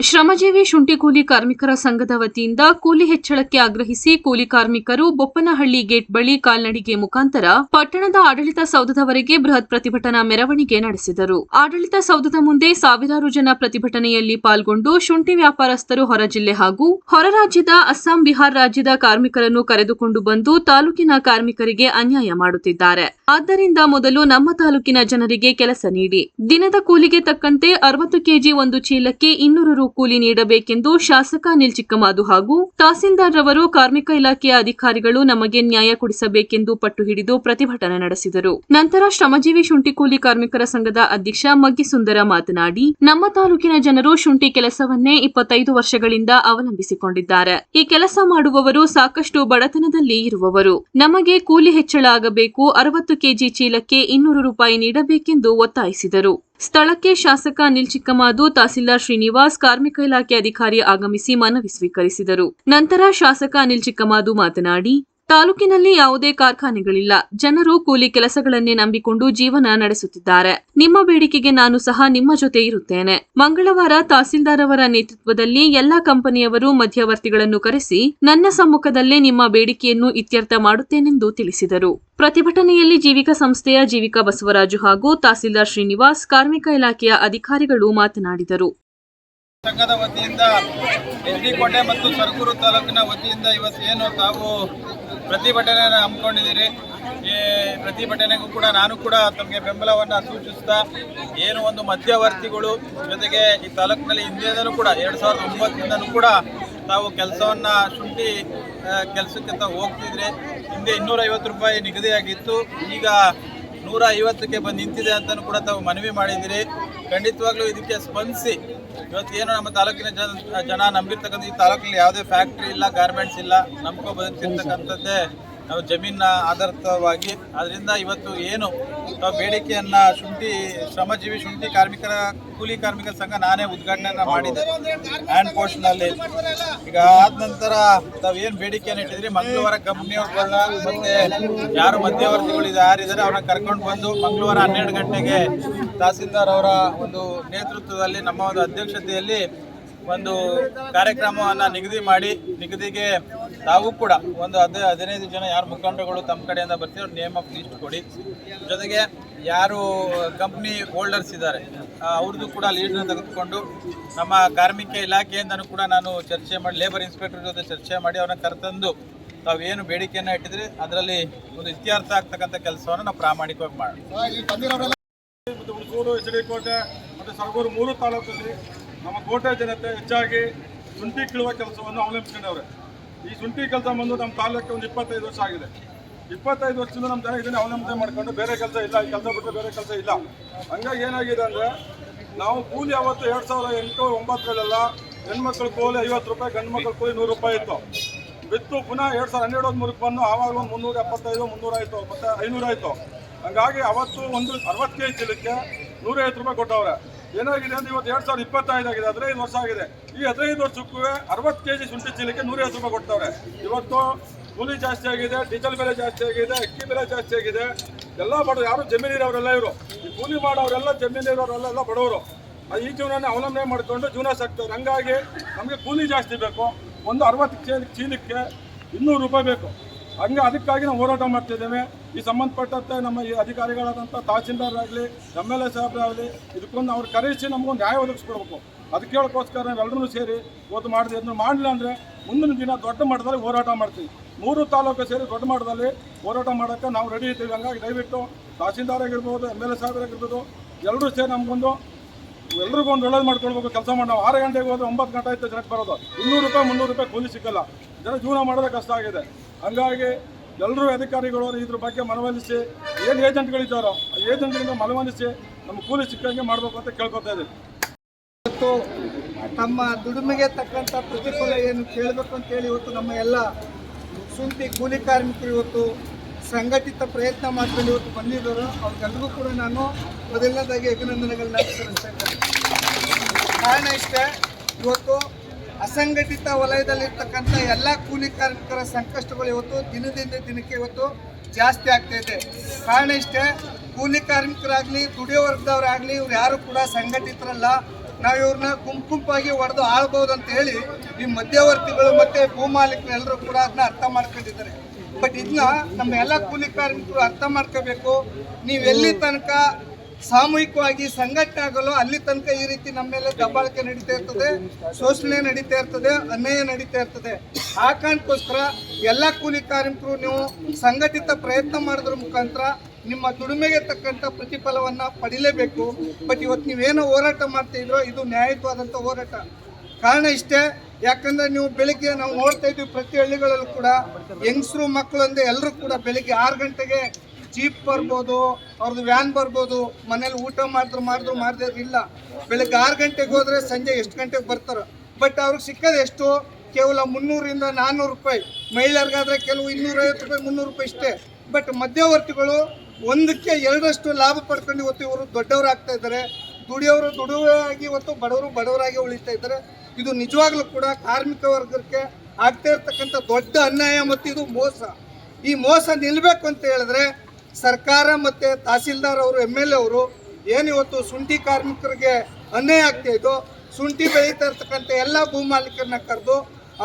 ಶ್ರಮಜೀವಿ ಶುಂಠಿ ಕೂಲಿ ಕಾರ್ಮಿಕರ ಸಂಘದ ವತಿಯಿಂದ ಕೂಲಿ ಹೆಚ್ಚಳಕ್ಕೆ ಆಗ್ರಹಿಸಿ ಕೂಲಿ ಕಾರ್ಮಿಕರು ಬೊಪ್ಪನಹಳ್ಳಿ ಗೇಟ್ ಬಳಿ ಕಾಲ್ನಡಿಗೆ ಮುಖಾಂತರ ಪಟ್ಟಣದ ಆಡಳಿತ ಸೌಧದವರೆಗೆ ಬೃಹತ್ ಪ್ರತಿಭಟನಾ ಮೆರವಣಿಗೆ ನಡೆಸಿದರು. ಆಡಳಿತ ಸೌಧದ ಮುಂದೆ ಸಾವಿರಾರು ಜನ ಪ್ರತಿಭಟನೆಯಲ್ಲಿ ಪಾಲ್ಗೊಂಡು ಶುಂಠಿ ವ್ಯಾಪಾರಸ್ಥರು ಹೊರ ಜಿಲ್ಲೆ ಹಾಗೂ ಹೊರ ರಾಜ್ಯದ ಅಸ್ಸಾಂ ಬಿಹಾರ್ ರಾಜ್ಯದ ಕಾರ್ಮಿಕರನ್ನು ಕರೆದುಕೊಂಡು ಬಂದು ತಾಲೂಕಿನ ಕಾರ್ಮಿಕರಿಗೆ ಅನ್ಯಾಯ ಮಾಡುತ್ತಿದ್ದಾರೆ. ಆದ್ದರಿಂದ ಮೊದಲು ನಮ್ಮ ತಾಲೂಕಿನ ಜನರಿಗೆ ಕೆಲಸ ನೀಡಿ. ದಿನದ ಕೂಲಿಗೆ ತಕ್ಕಂತೆ ಅರವತ್ತು ಕೆಜಿ ಒಂದು ಚೀಲಕ್ಕೆ ಇನ್ನೂರು ಕೂಲಿ ನೀಡಬೇಕೆಂದು ಶಾಸಕ ಅನಿಲ್ ಚಿಕ್ಕಮಾದು ಹಾಗೂ ತಹಸೀಲ್ದಾರ್ ರವರು ಕಾರ್ಮಿಕ ಇಲಾಖೆಯ ಅಧಿಕಾರಿಗಳು ನಮಗೆ ನ್ಯಾಯ ಕೊಡಿಸಬೇಕೆಂದು ಪಟ್ಟು ಹಿಡಿದು ಪ್ರತಿಭಟನೆ ನಡೆಸಿದರು. ನಂತರ ಶ್ರಮಜೀವಿ ಶುಂಠಿ ಕೂಲಿ ಕಾರ್ಮಿಕರ ಸಂಘದ ಅಧ್ಯಕ್ಷ ಮಗ್ಗಿ ಸುಂದರ ಮಾತನಾಡಿ, ನಮ್ಮ ತಾಲೂಕಿನ ಜನರು ಶುಂಠಿ ಕೆಲಸವನ್ನೇ ಇಪ್ಪತ್ತೈದು ವರ್ಷಗಳಿಂದ ಅವಲಂಬಿಸಿಕೊಂಡಿದ್ದಾರೆ. ಈ ಕೆಲಸ ಮಾಡುವವರು ಸಾಕಷ್ಟು ಬಡತನದಲ್ಲಿ ಇರುವವರು. ನಮಗೆ ಕೂಲಿ ಹೆಚ್ಚಳ ಆಗಬೇಕು, ಅರವತ್ತು ಕೆಜಿ ಚೀಲಕ್ಕೆ ಇನ್ನೂರು ರೂಪಾಯಿ ನೀಡಬೇಕೆಂದು ಒತ್ತಾಯಿಸಿದರು. ಸ್ಥಳಕ್ಕೆ ಶಾಸಕ ಅನಿಲ್ ಚಿಕ್ಕಮಾದು ತಹಸೀಲ್ದಾರ್ ಶ್ರೀನಿವಾಸ್, ಕಾರ್ಮಿಕ ಇಲಾಖೆ ಅಧಿಕಾರಿ ಆಗಮಿಸಿ ಮನವಿ ಸ್ವೀಕರಿಸಿದರು. ನಂತರ ಶಾಸಕ ಅನಿಲ್ ಚಿಕ್ಕಮಾದು ಮಾತನಾಡಿ ತಾಲೂಕಿನಲ್ಲಿ ಯಾವುದೇ ಕಾರ್ಖಾನೆಗಳಿಲ್ಲ. ಜನರು ಕೂಲಿ ಕೆಲಸಗಳನ್ನೇ ನಂಬಿಕೊಂಡು ಜೀವನ ನಡೆಸುತ್ತಿದ್ದಾರೆ. ನಿಮ್ಮ ಬೇಡಿಕೆಗೆ ನಾನು ಸಹ ನಿಮ್ಮ ಜೊತೆ ಇರುತ್ತೇನೆ. ಮಂಗಳವಾರ ತಹಸೀಲ್ದಾರ್ ಅವರ ನೇತೃತ್ವದಲ್ಲಿ ಎಲ್ಲಾ ಕಂಪನಿಯವರು ಮಧ್ಯವರ್ತಿಗಳನ್ನು ಕರೆಸಿ, ನನ್ನ ಸಮ್ಮುಖದಲ್ಲೇ ನಿಮ್ಮ ಬೇಡಿಕೆಯನ್ನು ಇತ್ಯರ್ಥ ಮಾಡುತ್ತೇನೆಂದು ತಿಳಿಸಿದರು. ಪ್ರತಿಭಟನೆಯಲ್ಲಿ ಜೀವಿಕಾ ಸಂಸ್ಥೆಯ ಜೀವಿಕಾ ಬಸವರಾಜು ಹಾಗೂ ತಹಸೀಲ್ದಾರ್ ಶ್ರೀನಿವಾಸ್, ಕಾರ್ಮಿಕ ಇಲಾಖೆಯ ಅಧಿಕಾರಿಗಳು ಮಾತನಾಡಿದರು. ಸಂಘದ ವತಿಯಿಂದ ಮತ್ತು ಸರ್ಕೂರು ತಾಲೂಕಿನ ವತಿಯಿಂದ ಇವತ್ತು ಏನು ತಾವು ಪ್ರತಿಭಟನೆಯನ್ನು ಹಮ್ಮಿಕೊಂಡಿದ್ದೀರಿ. ಈ ಪ್ರತಿಭಟನೆಗೂ ಕೂಡ ನಾನು ಕೂಡ ತಮಗೆ ಬೆಂಬಲವನ್ನು ಸೂಚಿಸ್ತಾ, ಏನು ಒಂದು ಮಧ್ಯವರ್ತಿಗಳು ಜೊತೆಗೆ ಈ ತಾಲೂಕಿನಲ್ಲಿ ಹಿಂದಿನಿಂದಲೂ ಕೂಡ ಎರಡು ಸಾವಿರದ ಒಂಬತ್ತರಿಂದಲೂ ಕೂಡ ತಾವು ಕೆಲಸವನ್ನು ಶುಂಠಿ ಕೆಲಸಕ್ಕೆ ತಾವು ಹೋಗ್ತಿದ್ರೆ. ಹಿಂದೆ ಇನ್ನೂರೈವತ್ತು ರೂಪಾಯಿ ನಿಗದಿಯಾಗಿತ್ತು. ಈಗ ನೂರ ಐವತ್ತಕ್ಕೆ ಬಂದು ನಿಂತಿದೆ ಅಂತಲೂ ಕೂಡ ತಾವು ಮನವಿ ಮಾಡಿದ್ದೀರಿ. ಖಂಡಿತವಾಗ್ಲೂ ಇದಕ್ಕೆ ಸ್ಪಂದಿಸಿ. ಇವತ್ತು ಏನು ನಮ್ಮ ತಾಲೂಕಿನ ಜನ ಜನ ನಂಬಿರ್ತಕ್ಕಂಥ ಈ ತಾಲೂಕಿನಲ್ಲಿ ಯಾವುದೇ ಫ್ಯಾಕ್ಟ್ರಿ ಇಲ್ಲ ಗಾರ್ಮೆಂಟ್ಸ್ ಇಲ್ಲ, ನಂಬ್ಕೊ ಬದುಕ್ತಿರ್ತಕ್ಕಂಥದ್ದೇ ನಾವು ಜಮೀನ ಆಧಾರಿತವಾಗಿ ಅದರಿಂದ ಇವತ್ತು ಏನು ನಾವು ಬೇಡಿಕೆಯನ್ನು ಶುಂಠಿ ಶ್ರಮಜೀವಿ ಶುಂಠಿ ಕಾರ್ಮಿಕರ ಕೂಲಿ ಕಾರ್ಮಿಕರ ಸಂಘ ನಾನೇ ಉದ್ಘಾಟನೆ ಮಾಡಿದೆ. ಹ್ಯಾಂಡ್ ಪೋಸ್ಟ್ನಲ್ಲಿ ಈಗ ಆದ ನಂತರ ತಾವು ಏನು ಬೇಡಿಕೆಯನ್ನು ಇಟ್ಟಿದ್ರಿ? ಮಂಗಳವಾರ ಕಂಪ್ನಿಯವ್ರನ್ನ ಮತ್ತೆ ಯಾರು ಮಧ್ಯವರ್ತಿಗಳು ಯಾರಿದ್ದಾರೆ ಅವ್ರನ್ನ ಕರ್ಕೊಂಡು ಬಂದು ಮಂಗಳವಾರ ಹನ್ನೆರಡು ಗಂಟೆಗೆ ತಹಸೀಲ್ದಾರ್ ಅವರ ಒಂದು ನೇತೃತ್ವದಲ್ಲಿ ನಮ್ಮ ಒಂದು ಅಧ್ಯಕ್ಷತೆಯಲ್ಲಿ ಒಂದು ಕಾರ್ಯಕ್ರಮವನ್ನು ನಿಗದಿ ಮಾಡಿ ನಿಗದಿಗೆ ತಾವು ಕೂಡ ಒಂದು ಹದ್ ಹದಿನೈದು ಜನ ಯಾರು ಮುಖಂಡರುಗಳು ತಮ್ಮ ಕಡೆಯಿಂದ ಬರ್ತೀವಿ ನೇಮ್ ಆಫ್ ಲಿಸ್ಟ್ ಕೊಡಿ. ಜೊತೆಗೆ ಯಾರು ಕಂಪ್ನಿ ಹೋಲ್ಡರ್ಸ್ ಇದ್ದಾರೆ ಅವ್ರದ್ದು ಕೂಡ ಲೀಡ್ನ ತೆಗೆದುಕೊಂಡು ನಮ್ಮ ಕಾರ್ಮಿಕ ಇಲಾಖೆಯಿಂದನೂ ಕೂಡ ನಾನು ಚರ್ಚೆ ಮಾಡಿ ಲೇಬರ್ ಇನ್ಸ್ಪೆಕ್ಟರ್ ಜೊತೆ ಚರ್ಚೆ ಮಾಡಿ, ಅವ್ರನ್ನ ಕರೆತಂದು ತಾವು ಏನು ಬೇಡಿಕೆಯನ್ನು ಇಟ್ಟಿದ್ರೆ, ಅದರಲ್ಲಿ ಒಂದು ಇತ್ಯರ್ಥ ಆಗ್ತಕ್ಕಂಥ ಕೆಲಸವನ್ನು ನಾವು ಪ್ರಾಮಾಣಿಕವಾಗಿ ಮಾಡಿ ಕೋಟೆ ಮತ್ತು ಸರಗೂರು ಮೂರು ತಾಲೂಕಲ್ಲಿ ನಮ್ಮ ಕೋಟೆ ಜನತೆ ಹೆಚ್ಚಾಗಿ ಶುಂಠಿ ಕೀಳುವ ಕೆಲಸವನ್ನು ಅವಲಂಬಿಸಿಕೊಂಡವ್ರೆ. ಈ ಶುಂಠಿ ಕೆಲಸ ಬಂದು ನಮ್ಮ ತಾಲೂಕಿಗೆ ಒಂದು ಇಪ್ಪತ್ತೈದು ವರ್ಷ ಆಗಿದೆ. ಇಪ್ಪತ್ತೈದು ವರ್ಷದಿಂದ ನಮ್ಮ ಜನ ಇದನ್ನೇ ಅವಲಂಬನೆ ಮಾಡ್ಕೊಂಡು ಬೇರೆ ಕೆಲಸ ಇಲ್ಲ, ಈ ಕೆಲಸ ಬಿಟ್ಟರೆ ಬೇರೆ ಕೆಲಸ ಇಲ್ಲ. ಹಂಗಾಗಿ ಏನಾಗಿದೆ ಅಂದರೆ, ನಾವು ಕೂಲಿ ಅವತ್ತು ಎರಡು ಸಾವಿರದ ಎಂಟು, ಒಂಬತ್ತರಲ್ಲೆಲ್ಲ ಹೆಣ್ಮಕ್ಳು ಕೂಲಿ ಐವತ್ತು ರೂಪಾಯಿ ಗಂಡು ಮಕ್ಕಳು ಕೂಲಿ ನೂರು ರೂಪಾಯಿ ಇತ್ತು. ಬಿತ್ತು, ಪುನಃ ಎರಡು ಸಾವಿರದ ಹನ್ನೆರಡು ಮೂರಕ್ಕೆ ಬಂದು ಆವಾಗ ಒಂದು ಮುನ್ನೂರ ಎಪ್ಪತ್ತೈದು, ಮುನ್ನೂರ ಆಯಿತು ಮತ್ತು ಐನೂರು ಆಯಿತು. ಹಂಗಾಗಿ ಅವತ್ತು ಒಂದು ಅರವತ್ತು ಕೆ ಜಿ ಚೀಲಕ್ಕೆ ನೂರೈವತ್ತು ರೂಪಾಯಿ ಕೊಟ್ಟವ್ರೆ. ಏನಾಗಿದೆ ಅಂದ್ರೆ ಇವತ್ತು ಎರಡು ಸಾವಿರದ ಇಪ್ಪತ್ತೈದು ಆಗಿದೆ, ಹದಿನೈದು ವರ್ಷ ಆಗಿದೆ. ಈ ಹದಿನೈದು ವರ್ಷಕ್ಕೂ ಅರವತ್ತು ಕೆ ಜಿ ಶುಂಠಿ ಚೀಲಕ್ಕೆ ನೂರೈವತ್ತು ರೂಪಾಯಿ ಕೊಡ್ತಾರೆ ಇವತ್ತು ಕೂಲಿ ಜಾಸ್ತಿ ಆಗಿದೆ, ಡೀಸೆಲ್ ಬೆಲೆ ಜಾಸ್ತಿ ಆಗಿದೆ, ಅಕ್ಕಿ ಬೆಲೆ ಜಾಸ್ತಿ ಆಗಿದೆ. ಎಲ್ಲ ಬಡವರು ಯಾರು ಜಮೀನಿರೋರೆಲ್ಲ ಇವರು. ಈ ಕೂಲಿ ಮಾಡೋರೆಲ್ಲ ಜಮೀನಿರೋರೆಲ್ಲ ಬಡವರು. ಈ ಜೀವನ ಅವಲಂಬನೆ ಮಾಡಿಕೊಂಡು ಜೀವನ ಸಾಕ್ತಾರೆ. ಹಂಗಾಗಿ ನಮಗೆ ಕೂಲಿ ಜಾಸ್ತಿ ಬೇಕು. ಒಂದು ಅರವತ್ತು ಚೀಲ ಚೀಲಕ್ಕೆ ಇನ್ನೂರು ರೂಪಾಯಿ ಬೇಕು. ಹಂಗೆ ಅದಕ್ಕಾಗಿ ನಾವು ಹೋರಾಟ ಮಾಡ್ತಿದ್ದೇವೆ ಈ ಸಂಬಂಧಪಟ್ಟಂತೆ ನಮ್ಮ ಈ ಅಧಿಕಾರಿಗಳಾದಂಥ ತಹಸೀಲ್ದಾರ್ ಆಗಲಿ ಎಂ ಎಲ್ ಎ ಸಾಹೇಬ್ರಾಗಲಿ, ಇದಕ್ಕೊಂದು ಅವ್ರು ಕರೆಸಿ ನಮಗೊಂದು ನ್ಯಾಯ ಒದಗಿಸ್ಕೊಡ್ಬೇಕು. ಅದಕ್ಕೆ ಹೇಳೋಕ್ಕೋಸ್ಕರ ನಾವೆಲ್ಲರೂ ಸೇರಿ ಇವತ್ತು ಮಾಡಿದೆ ಅದನ್ನು ಮಾಡಲಿಲ್ಲ ಅಂದರೆ ಮುಂದಿನ ದಿನ ದೊಡ್ಡ ಮಟ್ಟದಲ್ಲಿ ಹೋರಾಟ ಮಾಡ್ತೀವಿ. ಮೂರು ತಾಲೂಕು ಸೇರಿ ದೊಡ್ಡ ಮಟ್ಟದಲ್ಲಿ ಹೋರಾಟ ಮಾಡೋಕ್ಕೆ ನಾವು ರೆಡಿ ಇದ್ದೀವಿ. ಹಂಗಾಗಿ ದಯವಿಟ್ಟು ತಹಸೀಲ್ದಾರ್ ಆಗಿರ್ಬೋದು ಎಂ ಎಲ್ ಎ ಸಾಹೇಬರಾಗಿರ್ಬೋದು ಎಲ್ಲರೂ ಸೇರಿ ನಮಗೊಂದು, ಎಲ್ರಿಗೂ ಒಂದು ಒಳ್ಳೇದು ಮಾಡ್ಕೊಳ್ಬೇಕು ಕೆಲಸ ಮಾಡಿ. ನಾವು ಆರು ಗಂಟೆಗೆ ಹೋದ್ರೆ ಒಂಬತ್ತು ಗಂಟೆ ಆಯಿತು ಜನಕ್ಕೆ ಬರೋದು. ಇನ್ನೂರು ರೂಪಾಯಿ, ಮುನ್ನೂರು ರೂಪಾಯಿ ಕೂಲಿ ಸಿಕ್ಕಲ್ಲ. ಜನ ಜೀವನ ಮಾಡೋದೇ ಕಷ್ಟ ಆಗಿದೆ. ಹಂಗಾಗಿ ಎಲ್ಲರೂ ಅಧಿಕಾರಿಗಳು ಇದ್ರ ಬಗ್ಗೆ ಮನವೊಲಿಸಿ ಏನು ಏಜೆಂಟ್ಗಳಿದ್ದಾರೋ ಆ ಏಜೆಂಟ್ಗಳಿಂದ ಮನವೊಲಿಸಿ ನಮ್ಮ ಕೂಲಿ ಸಿಕ್ಕಂಗೆ ಮಾಡಬೇಕು ಅಂತ ಕೇಳ್ಕೊತಾ ಇದ್ದೀವಿ ಇವತ್ತು ತಮ್ಮ ದುಡಿಮೆಗೆ ತಕ್ಕಂಥ ಪ್ರತಿಫಲ ಏನು ಕೇಳಬೇಕು ಅಂತೇಳಿ ಇವತ್ತು ನಮ್ಮ ಎಲ್ಲ ಸುಂಟಿ ಕೂಲಿ ಕಾರ್ಮಿಕರು ಇವತ್ತು ಸಂಘಟಿತ ಪ್ರಯತ್ನ ಮಾಡ್ಕೊಂಡು ಇವತ್ತು ಬಂದಿದ್ದರು. ಅವ್ರಿಗೆಲ್ರಿಗೂ ಕೂಡ ನಾನು ಮೊದಲನೇದಾಗಿ ಅಭಿನಂದನೆಗಳನ್ನ ಕಾರಣ ಇಷ್ಟೇ, ಇವತ್ತು ಅಸಂಘಟಿತ ವಲಯದಲ್ಲಿರ್ತಕ್ಕಂಥ ಎಲ್ಲ ಕೂಲಿ ಕಾರ್ಮಿಕರ ಸಂಕಷ್ಟಗಳು ಇವತ್ತು ದಿನದಿಂದ ದಿನಕ್ಕೆ ಇವತ್ತು ಜಾಸ್ತಿ ಆಗ್ತಾ ಇದೆ. ಕಾರಣ ಇಷ್ಟೇ, ಕೂಲಿ ಕಾರ್ಮಿಕರಾಗಲಿ, ದುಡಿಯೋ ವರ್ಗದವರಾಗಲಿ, ಇವ್ರು ಯಾರು ಕೂಡ ಸಂಘಟಿತರಲ್ಲ. ನಾವು ಇವ್ರನ್ನ ಗುಂಪುಂಪಾಗಿ ಹೊಡೆದು ಆಳ್ಬೋದು ಅಂತ ಹೇಳಿ ಈ ಮಧ್ಯವರ್ತಿಗಳು ಮತ್ತೆ ಭೂಮಾಲೀಕರು ಎಲ್ಲರೂ ಕೂಡ ಅದನ್ನ ಅರ್ಥ ಮಾಡ್ಕೊಂಡಿದ್ದಾರೆ. ಬಟ್ ಇದನ್ನ ನಮ್ಮ ಎಲ್ಲ ಕೂಲಿ ಕಾರ್ಮಿಕರು ಅರ್ಥ ಮಾಡ್ಕೋಬೇಕು. ನೀವು ಎಲ್ಲಿ ತನಕ ಸಾಮೂಹಿಕವಾಗಿ ಸಂಘಟನೆ ಆಗಲು ಅಲ್ಲಿ ತನಕ ಈ ರೀತಿ ನಮ್ಮ ಮೇಲೆ ದಬ್ಬಾಳಿಕೆ ನಡೀತಾ ಇರ್ತದೆ, ಶೋಷಣೆ ನಡೀತಾ ಇರ್ತದೆ, ಅನ್ಯಾಯ ನಡೀತಾ ಇರ್ತದೆ. ಆ ಕಾರಣಕ್ಕೋಸ್ಕರ ಎಲ್ಲ ಕೂಲಿ ಕಾರ್ಮಿಕರು ನೀವು ಸಂಘಟಿತ ಪ್ರಯತ್ನ ಮಾಡಿದ್ರ ಮುಖಾಂತರ ನಿಮ್ಮ ದುಡಿಮೆಗೆ ತಕ್ಕಂಥ ಪ್ರತಿಫಲವನ್ನು ಪಡಿಲೇಬೇಕು. ಬಟ್ ಇವತ್ತು ನೀವೇನು ಹೋರಾಟ ಮಾಡ್ತಾ ಇದು ನ್ಯಾಯಯುತವಾದಂಥ ಹೋರಾಟ. ಕಾರಣ ಇಷ್ಟೇ, ಯಾಕಂದ್ರೆ ನೀವು ಬೆಳಿಗ್ಗೆ ನಾವು ನೋಡ್ತಾ ಇದ್ವಿ ಪ್ರತಿ ಹಳ್ಳಿಗಳಲ್ಲೂ ಕೂಡ, ಹೆಂಗಸರು ಮಕ್ಕಳು ಅಂದ್ರೆ ಎಲ್ಲರೂ ಕೂಡ ಬೆಳಿಗ್ಗೆ ಆರು ಗಂಟೆಗೆ ಜೀಪ್ ಬರ್ಬೋದು ಅವ್ರದ್ದು ವ್ಯಾನ್ ಬರ್ಬೋದು, ಮನೇಲಿ ಊಟ ಮಾಡಿದ್ರು ಮಾಡಿದ್ರು, ಮಾಡದೇ ಇಲ್ಲ. ಬೆಳಗ್ಗೆ ಆರು ಗಂಟೆಗೆ ಹೋದರೆ ಸಂಜೆ ಎಷ್ಟು ಗಂಟೆಗೆ ಬರ್ತಾರೆ. ಬಟ್ ಅವ್ರಿಗೆ ಸಿಕ್ಕದು ಎಷ್ಟು? ಕೇವಲ ಮುನ್ನೂರಿಂದ ನಾನ್ನೂರು ರೂಪಾಯಿ. ಮಹಿಳೆಯರಿಗಾದರೆ ಕೆಲವು ಇನ್ನೂರೈವತ್ತು ರೂಪಾಯಿ, ಮುನ್ನೂರು ರೂಪಾಯಿ ಇಷ್ಟೇ. ಬಟ್ ಮಧ್ಯವರ್ತಿಗಳು ಒಂದಕ್ಕೆ ಎರಡರಷ್ಟು ಲಾಭ ಪಡ್ಕೊಂಡು ಇವತ್ತು ಇವರು ದೊಡ್ಡವರಾಗ್ತಾ ಇದ್ದಾರೆ. ದುಡಿಯೋರು ದುಡಿಯೋರಾಗಿ ಇವತ್ತು ಬಡವರು ಬಡವರಾಗಿ ಉಳಿತಾ ಇದ್ದಾರೆ. ಇದು ನಿಜವಾಗ್ಲೂ ಕೂಡ ಕಾರ್ಮಿಕ ವರ್ಗಕ್ಕೆ ಆಗ್ತಾ ಇರ್ತಕ್ಕಂಥ ದೊಡ್ಡ ಅನ್ಯಾಯ ಮತ್ತು ಇದು ಮೋಸ. ಈ ಮೋಸ ನಿಲ್ಲಬೇಕು ಅಂತ ಹೇಳಿದ್ರೆ ಸರ್ಕಾರ ಮತ್ತೆ ತಹಸೀಲ್ದಾರ್ ಅವರು, ಎಂ ಎಲ್ ಎ ಅವರು ಏನು ಇವತ್ತು ಶುಂಠಿ ಕಾರ್ಮಿಕರಿಗೆ ಅನ್ಯಾಯ ಆಗ್ತಾ ಇದ್ದು ಶುಂಠಿ ಬೆಳೀತಾ ಇರ್ತಕ್ಕಂಥ ಎಲ್ಲ ಭೂ ಮಾಲೀಕರನ್ನ ಕರೆದು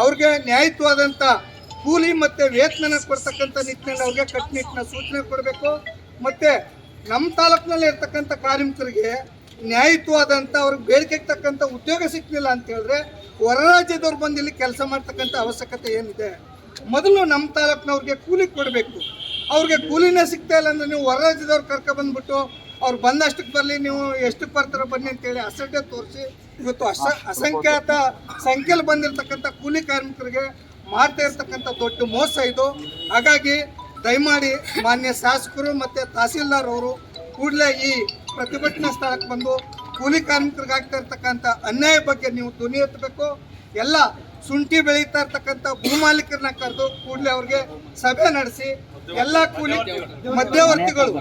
ಅವ್ರಿಗೆ ನ್ಯಾಯಯುತವಾದಂಥ ಕೂಲಿ ಮತ್ತೆ ವೇತನ ಕೊಡ್ತಕ್ಕಂಥ ನಿಟ್ಟಿನಲ್ಲಿ ಅವ್ರಿಗೆ ಕಟ್ಟುನಿಟ್ಟಿನ ಸೂಚನೆ ಕೊಡಬೇಕು. ಮತ್ತೆ ನಮ್ಮ ತಾಲೂಕಿನಲ್ಲಿ ಇರ್ತಕ್ಕಂಥ ಕಾರ್ಮಿಕರಿಗೆ ನ್ಯಾಯಯುತವಾದಂಥ ಅವ್ರಿಗೆ ಬೇಡಿಕೆಗೆ ತಕ್ಕಂಥ ಉದ್ಯೋಗ ಸಿಕ್ಕಲಿಲ್ಲ ಅಂತ ಹೇಳಿದ್ರೆ ಹೊರ ರಾಜ್ಯದವ್ರು ಬಂದು ಇಲ್ಲಿ ಕೆಲಸ ಮಾಡ್ತಕ್ಕಂಥ ಅವಶ್ಯಕತೆ ಏನಿದೆ? ಮೊದಲು ನಮ್ಮ ತಾಲೂಕಿನವ್ರಿಗೆ ಕೂಲಿ ಕೊಡಬೇಕು. ಅವ್ರಿಗೆ ಕೂಲಿನೇ ಸಿಗ್ತಾ ಇಲ್ಲ ಅಂದ್ರೆ ನೀವು ಹೊರ ರಾಜ್ಯದವ್ರು ಕರ್ಕೊಬಂದ್ಬಿಟ್ಟು ಅವ್ರು ಬಂದಷ್ಟಕ್ಕೆ ಬರಲಿ ನೀವು ಎಷ್ಟಕ್ಕೆ ಬರ್ತಾರೋ ಬನ್ನಿ ಅಂತೇಳಿ ಅಸಡ್ಡೆ ತೋರಿಸಿ ಇವತ್ತು ಅಸ ಅಸಂಖ್ಯಾತ ಸಂಖ್ಯೆಯಲ್ಲಿ ಬಂದಿರತಕ್ಕಂಥ ಕೂಲಿ ಕಾರ್ಮಿಕರಿಗೆ ಮಾಡ್ತಾ ಇರ್ತಕ್ಕಂಥ ದೊಡ್ಡ ಮೋಸ ಇದು. ಹಾಗಾಗಿ ದಯಮಾಡಿ ಮಾನ್ಯ ಶಾಸಕರು ಮತ್ತು ತಹಸೀಲ್ದಾರ್ ಅವರು ಕೂಡಲೇ ಈ ಪ್ರತಿಭಟನಾ ಸ್ಥಳಕ್ಕೆ ಬಂದು ಕೂಲಿ ಕಾರ್ಮಿಕರಿಗೆ ಆಗ್ತಾ ಇರ್ತಕ್ಕಂಥ ಅನ್ಯಾಯ ಬಗ್ಗೆ ನೀವು ಧ್ವನಿ ಎತ್ತಬೇಕು. ಎಲ್ಲ ಶುಂಠಿ ಬೆಳೀತಾ ಇರ್ತಕ್ಕಂಥ ಭೂಮಾಲೀಕರನ್ನ ಕರೆದು ಕೂಡಲೇ ಅವ್ರಿಗೆ ಸಭೆ ನಡೆಸಿ ಎಲ್ಲ ಕೂಲಿ ಮಧ್ಯವರ್ತಿಗಳು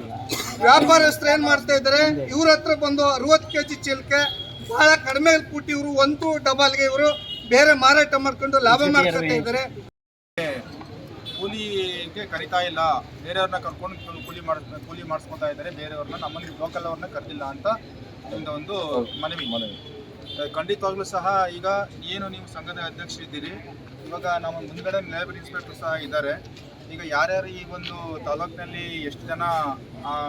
ವ್ಯಾಪಾರಸ್ಥರು ಏನ್ ಮಾಡ್ತಾ ಇದ್ದಾರೆ ಇವ್ರ ಹತ್ರ ಬಂದು ಅರವತ್ತು ಕೆ ಜಿ ಚೀಲಕ್ಕೆ ಬಹಳ ಕಡಿಮೆ ಕೂಟಿ ಇವರು ಒಂದು ಡಬಲ್ಗೆ ಇವರು ಬೇರೆ ಮಾರಾಟ ಮಾಡ್ಕೊಂಡು ಲಾಭ ಮಾಡ್ಕೊತಾ ಇದ್ದಾರೆ. ಕೂಲಿಗೆ ಕರಿತಾ ಇಲ್ಲ. ಬೇರೆಯವ್ರನ್ನ ಕರ್ಕೊಂಡು ಕೂಲಿ ಮಾಡ್ ಕೂಲಿ ಮಾಡಿಸ್ಕೊತಾ ಇದ್ದಾರೆ. ಬೇರೆಯವ್ರನ್ನ ನಮ್ಮಲ್ಲಿ ಲೋಕಲ್ ಅವ್ರನ್ನ ಕರೆದಿಲ್ಲ ಅಂತ ನಿಮ್ದು ಒಂದು ಮನವಿ. ಮನವಿ. ಖಂಡಿತವಾಗ್ಲೂ ಸಹ ಈಗ ಏನು ನೀವು ಸಂಘದ ಅಧ್ಯಕ್ಷರಿದ್ದೀರಿ ಇವಾಗ ನಮ್ಮ ಮುಂದ್ಗಡೆ ಲೇಬರ್ ಇನ್ಸ್ಪೆಕ್ಟರ್ ಸಹ ಇದ್ದಾರೆ. ಈಗ ಯಾರ್ಯಾರು ಈ ಒಂದು ತಾಲೂಕಿನಲ್ಲಿ ಎಷ್ಟು ಜನ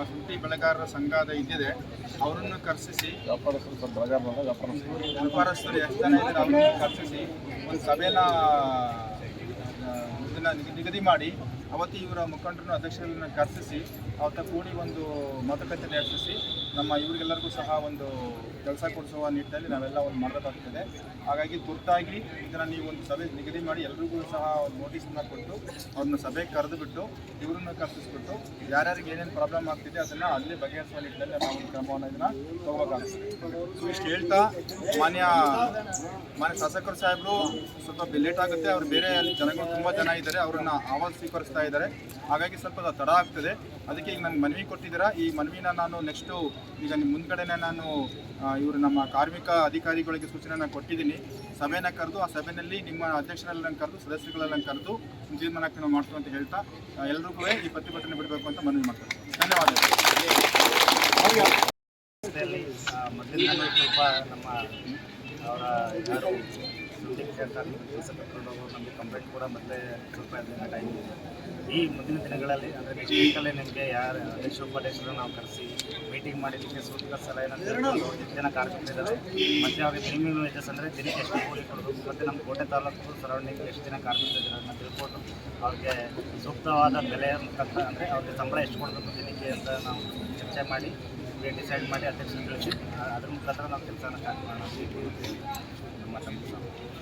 ಶುಂಠಿ ಬೆಳೆಗಾರರ ಸಂಘದ ಇದ್ದಿದೆ ಅವರನ್ನು ಕರೆಸಿಸಿ ವ್ಯಾಪಾರಸ್ಥರು ಎಷ್ಟು ಜನ ಇದ್ದಾರೆ ಅವರನ್ನು ಕರೆಸಿಸಿ ಒಂದು ಸಭೆನ ಇದನ್ನ ನಿಗ- ನಿಗದಿ ಮಾಡಿ ಅವತ್ತು ಇವರ ಮುಖಂಡರನ್ನು ಅಧ್ಯಕ್ಷರನ್ನು ಕರೆಸಿಸಿ ಅವತ್ತ ಕೂಡಿ ಒಂದು ಮಾತುಕತೆ ನಡೆಸಿಸಿ ನಮ್ಮ ಇವರಿಗೆಲ್ಲರಿಗೂ ಸಹ ಒಂದು ಕೆಲಸ ಕೊಡಿಸುವ ನಿಟ್ಟಿನಲ್ಲಿ ನಾವೆಲ್ಲ ಒಂದು ಮಾಡಬೇಕಾಗ್ತದೆ ಹಾಗಾಗಿ ತುರ್ತಾಗಿ ಇದನ್ನು ನೀವು ಒಂದು ಸಭೆ ನಿಗದಿ ಮಾಡಿ ಎಲ್ರಿಗೂ ಸಹ ಒಂದು ನೋಟಿಸ್ನ ಕೊಟ್ಟು ಅವ್ರನ್ನ ಸಭೆಗೆ ಕರೆದುಬಿಟ್ಟು ಇವರನ್ನ ಕರೆಸಿಸ್ಬಿಟ್ಟು ಯಾರ್ಯಾರಿಗೆ ಏನೇನು ಪ್ರಾಬ್ಲಮ್ ಆಗ್ತಿದೆ ಅದನ್ನು ಅಲ್ಲಿ ಬಗೆಹರಿಸುವ ನಿಟ್ಟಿನಲ್ಲಿ ನಾವು ಒಂದು ಕ್ರಮವನ್ನು ಇದನ್ನು ತಗೋಬೇಕಾಗ್ತದೆ ಇಷ್ಟು ಹೇಳ್ತಾ ಮಾನ್ಯ ಮಾನ್ಯ ಶಾಸಕರು ಸಾಹೇಬರು ಸ್ವಲ್ಪ ಲೇಟ್ ಆಗುತ್ತೆ. ಅವ್ರು ಬೇರೆ ಜನಗಳು ತುಂಬ ಜನ ಇದ್ದಾರೆ. ಅವ್ರನ್ನ ಆವಾಜ್ ಸ್ವೀಕರಿಸ್ತಾ ಇದ್ದಾರೆ. ಹಾಗಾಗಿ ಸ್ವಲ್ಪ ತಡ ಆಗ್ತದೆ. ಅದಕ್ಕೆ ಈಗ ನನಗೆ ಮನವಿ ಕೊಟ್ಟಿದ್ದೀರಾ? ಈ ಮನವಿನ ನಾನು ನೆಕ್ಸ್ಟು ಈಗ ನಿಮ್ಮ ಮುಂದ್ಗಡೆನೆ ನಾನು ಇವರು ನಮ್ಮ ಕಾರ್ಮಿಕ ಅಧಿಕಾರಿಗಳಿಗೆ ಸೂಚನೆನ ಕೊಟ್ಟಿದ್ದೀನಿ. ಸಭೆನ ಕರೆದು, ಆ ಸಭೆಯಲ್ಲಿ ನಿಮ್ಮ ಅಧ್ಯಕ್ಷರೆಲ್ಲ ಕರೆದು ಸದಸ್ಯರಲ್ಲ ಕರೆದು ತೀರ್ಮಾನಕ್ಕೆ ನಾವು ಮಾಡ್ತೀವಿ ಅಂತ ಹೇಳ್ತಾ ಎಲ್ರಿಗೂ ಈ ಪ್ರತಿಭಟನೆ ಬಿಡಬೇಕು ಅಂತ ಮನವಿ ಮಾಡ್ತಾರೆ ಧನ್ಯವಾದಗಳು. ಮೊದಲಿನ ಸ್ವಲ್ಪ ನಮ್ಮ, ಅವರ ಶೂಟಿಂಗ್ ಕಾರ್ಮಿಕರು ಕೆಲಸ ಹೋಗೋರು ನಮಗೆ ಕಂಪ್ಲೇಂಟ್ ಕೂಡ ಮತ್ತೆ ಸ್ವಲ್ಪ ದಿನ ಟೈಮ್ ಇದೆ. ಈ ಮುಂದಿನ ದಿನಗಳಲ್ಲಿ ಅಂದರೆ ನೆಕ್ಸ್ಟ್ ವೀಕಲ್ಲೇ ನಿಮಗೆ ಯಾರು ಉಪಾಧ್ಯಕ್ಷರನ್ನು ನಾವು ಕರೆಸಿ ಮೀಟಿಂಗ್ ಮಾಡಿದ್ದಕ್ಕೆ ಸೂಕ್ತ ಸಲಹೆ ಎಷ್ಟು ಜನ ಕಾರ್ಮಿಕರಿದ್ದಾರೆ ಮತ್ತು ಅವ್ರಿಗೆ ಮಿನಿಮಮ್ ವೇಜಸ್ ಅಂದರೆ ದಿನಕ್ಕೆ ಎಷ್ಟು ಕೂಲಿ ಕೊಡೋದು ಮತ್ತು ನಮ್ಮ ಕೋಟೆ ತಾಲೂಕು ಸರೌಂಡಿಂಗ್ ಎಷ್ಟು ಜನ ಕಾರ್ಮಿಕರಿದ್ದಾರೆ ತಿಳ್ಕೊಂಡು ಅವ್ರಿಗೆ ಸೂಕ್ತವಾದ ಬೆಲೆ ಮುಖಾಂತರ ಅಂದರೆ ಅವ್ರಿಗೆ ಸಂಬಳ ಎಷ್ಟು ಕೊಡಬೇಕು ದಿನಕ್ಕೆ ಅಂತ ನಾವು ಚರ್ಚೆ ಮಾಡಿ ಡಿಸೈಡ್ ಮಾಡಿ ಅಧ್ಯಕ್ಷರು ತಿಳಿಸಿ ಅದ್ರ ಮುಖಾಂತರ ನಾವು ಕೆಲಸನ ಸ್ಟಾರ್ಟ್ ಮಾಡೋಣ ನಮ್ಮ ಸಂಸ್ಥೆ.